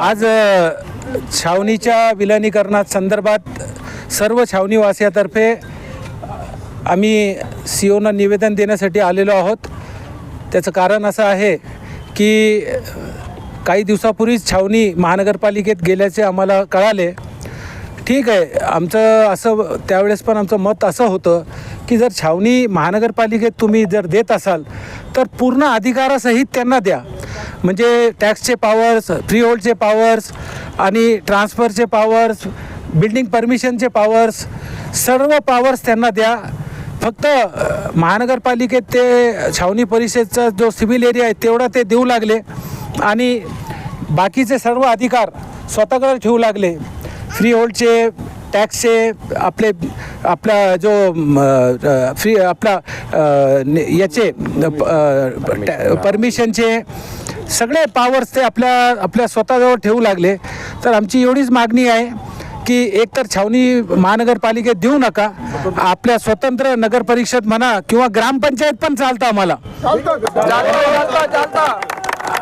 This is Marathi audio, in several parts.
आज छावणीच्या विलनीकरणात संदर्भात सर्व छावणीवासियातर्फे आम्ही सी ओना निवेदन देण्यासाठी आलेलो आहोत. त्याचं कारण असं आहे की काही दिवसापूर्वीच छावणी महानगरपालिकेत गेल्याचे आम्हाला कळाले. ठीक आहे आमचं असं त्यावेळेस पण आमचं मत असं होतं की जर छावणी महानगरपालिकेत तुम्ही जर देत असाल तर पूर्ण अधिकारासहित त्यांना द्या. म्हणजे टॅक्सचे पॉवर्स फ्री होल्डचे पॉवर्स आणि ट्रान्सफरचे पॉवर्स बिल्डिंग परमिशनचे पॉवर्स सर्व पॉवर्स त्यांना द्या. फक्त महानगरपालिकेत ते छावणी परिषदचा जो सिव्हिल एरिया आहे तेवढा ते देऊ लागले. आणि बाकीचे सर्व अधिकार स्वतःकडे ठेवू लागले. फ्री होल्डचे टॅक्सचे आपले आपला जो फ्री आपला याचे परमिशनचे सगळे पॉवर्स ते आपल्या आपल्या स्वतःजवळ ठेवू लागले. तर आमची एवढीच मागणी आहे की एकतर छावणी महानगरपालिकेत देऊ नका. आपल्या स्वतंत्र नगर परिषद म्हणा किंवा ग्रामपंचायत पण चालतं आम्हाला.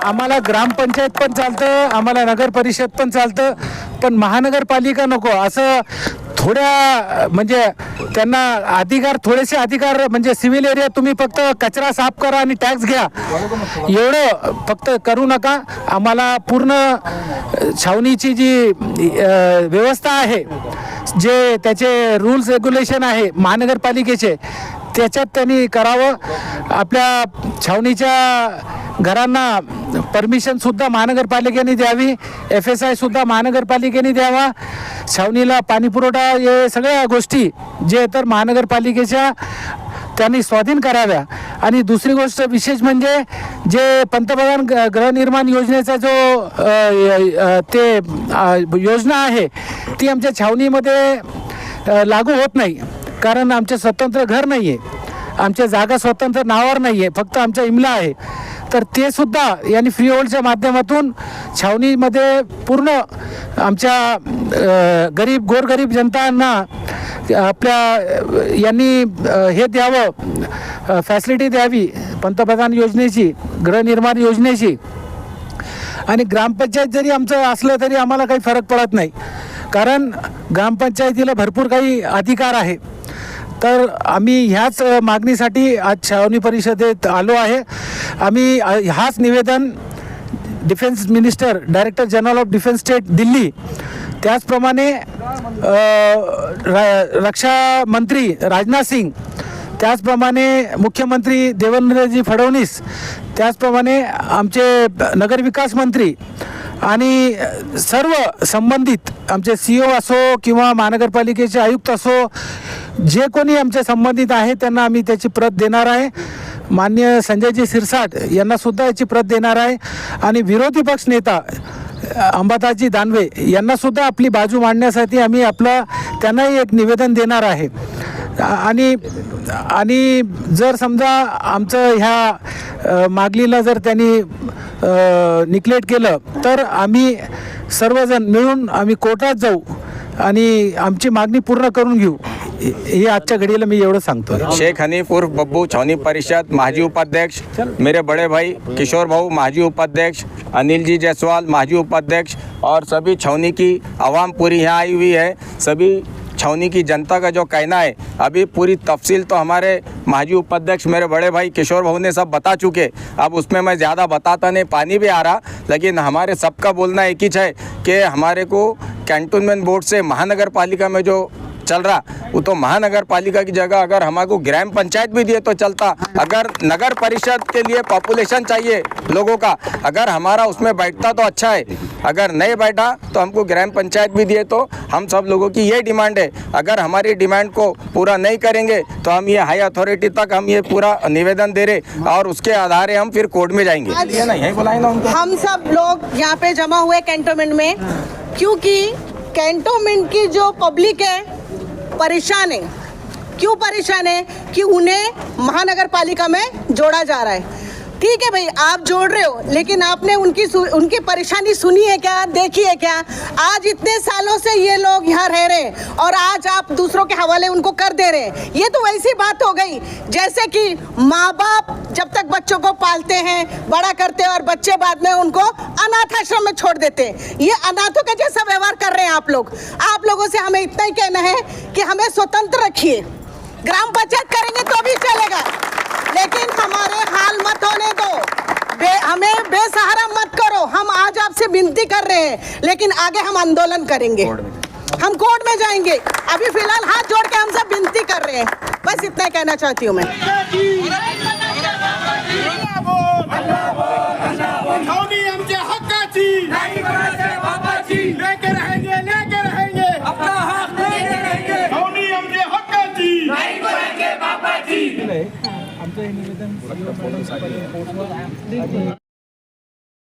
आम्हाला ग्रामपंचायत पण चालतं आम्हाला नगर परिषद पण चालतं पण महानगरपालिका नको. असं थोड्या म्हणजे त्यांना अधिकार थोडेसे अधिकार म्हणजे सिव्हिल एरिया तुम्ही फक्त कचरा साफ करा आणि टॅक्स घ्या. एवढं फक्त करू नका. आम्हाला पूर्ण छावणीची जी व्यवस्था आहे जे त्याचे रूल्स रेग्युलेशन आहे महानगरपालिकेचे त्याच्यात त्यांनी करावं. आपल्या छावणीच्या घरांना परमिशनसुद्धा महानगरपालिकेने द्यावी. एफ एस आय सुद्धा महानगरपालिकेने द्यावा. छावणीला पाणीपुरवठा हे सगळ्या गोष्टी जे तर महानगरपालिकेच्या त्यांनी स्वाधीन कराव्या. आणि दुसरी गोष्ट विशेष म्हणजे जे पंतप्रधान ग- गृहनिर्माण योजनेचा जो ते योजना आहे ती आमच्या छावणीमध्ये लागू होत नाही. कारण आमचे स्वतंत्र घर नाही आहे आमच्या जागा स्वतंत्र नावावर नाही आहे फक्त आमचा इमला आहे. तर ते सुद्धा यांनी फ्री होल्डच्या माध्यमातून छावणीमध्ये पूर्ण आमच्या गरीब गोरगरीब जनतांना आपल्या यांनी हे द्यावं फॅसिलिटी द्यावी पंतप्रधान योजनेची गृहनिर्माण योजनेची. आणि ग्रामपंचायत जरी आमचं असलं तरी आम्हाला काही फरक पडत नाही. कारण ग्रामपंचायतीला भरपूर काही अधिकार आहे. तर आम्ही ह्याच मागणीसाठी आज छावणी परिषदेत आलो आहे. आम्ही हाच निवेदन defence minister director general of defence state Delhi. त्याचप्रमाणे रक्षा मंत्री राजनाथ सिंग त्याचप्रमाणे मुख्यमंत्री देवेंद्रजी फडणवीस त्याचप्रमाणे आमचे नगरविकास मंत्री आणि सर्व संबंधित आमचे सी ओ असो किंवा महानगरपालिकेचे आयुक्त असो जे कोणी आमचे संबंधित आहे त्यांना आम्ही त्याची प्रत देणार आहे. मान्य संजयजी सिरसाट यांना सुद्धा याची प्रत देणार आहे. आणि विरोधी पक्ष नेता अंबादासजी दानवे यांना सुद्धा आपली बाजू मांडण्यासाठी आम्ही आपलं त्यांनाही एक निवेदन देणार आहे. आणि आणि जर समजा आमचं ह्या मागलीला मागणीला जर त्यांनी निग्लेक्ट केलं तर आम्ही सर्वजण मिळून आम्ही कोर्टात जाऊ. आणि आमची मागणी पूर्ण करून घेऊ. हे आजच्या घडीला मी एवढं सांगतो शेख हनीफ उर्फ बब्बू छावणी परिषद माजी उपाध्यक्ष मेरे बड़े भाई किशोर भाऊ माजी उपाध्यक्ष अनिल जी जायसवाल माजी उपाध्यक्ष और सभी छावनी की आवाम पूरी यहाँ आई हुई है। सभी छावनी की जनता का जो कहना है अभी पूरी तफसील तो हमारे माजी उपाध्यक्ष मेरे बड़े भाई किशोर भाऊ ने सब बता चुके। अब उसमें मैं ज़्यादा बताता नहीं पानी भी आ रहा लेकिन हमारे सबका बोलना एक ही है कि हमारे को कैंटोनमेंट बोर्ड से महानगर पालिका में जो चल रहा वो तो महानगर पालिका की जगह अगर हमारे को ग्राम पंचायत भी दिए तो चलता। अगर नगर परिषद के लिए पॉपुलेशन चाहिए लोगों का अगर हमारा उसमें बैठता तो अच्छा है। अगर नहीं बैठा तो हमको ग्राम पंचायत भी दिए तो हम सब लोगों की ये डिमांड है। अगर हमारी डिमांड को पूरा नहीं करेंगे तो हम ये हाई अथॉरिटी तक हम ये पूरा निवेदन दे रहे और उसके आधार हम फिर कोर्ट में जाएँगे। हम सब लोग यहाँ पे जमा हुए कैंटोनमेंट में क्योंकि कैंटोमेंट की जो पब्लिक है परेशान है। क्यों परेशान है? कि उन्हें महानगर पालिका में जोड़ा जा रहा है। ठीक है भाई, आप जोड़ रहे हो, लेकिन आपने उनकी उनकी परेशानी सुनी है क्या, देखी है क्या? आज इतने सालों से ये लोग यहाँ रह रहे हैं और आज आप दूसरों के हवाले उनको कर दे रहे हैं। ये तो वैसी बात हो गई, जैसे कि माँ बाप जब तक बच्चों को पालते हैं, बड़ा करते हैं और बच्चे बाद में उनको अनाथ आश्रम में छोड़ देते हैं। ये अनाथों का जैसा व्यवहार कर रहे हैं आप लोग। आप लोगों से हमें इतना ही कहना है कि हमें स्वतंत्र रखिए। ग्राम पंचायत करेंगे तो भी चलेगा। लेकिन हमारे हाल मत होने दो। बे, हमें बेसहारा मत करो। हम आज आपसे विनती कर रहे हैं लेकिन आगे हम आंदोलन करेंगे। हम कोर्ट में जाएँगे। अभी फ़िलहाल हाथ जोड़ के हम सब विनती कर रहे हैं। बस इतना कहना चाहती हूँ मैं। आमचं हे निवेदन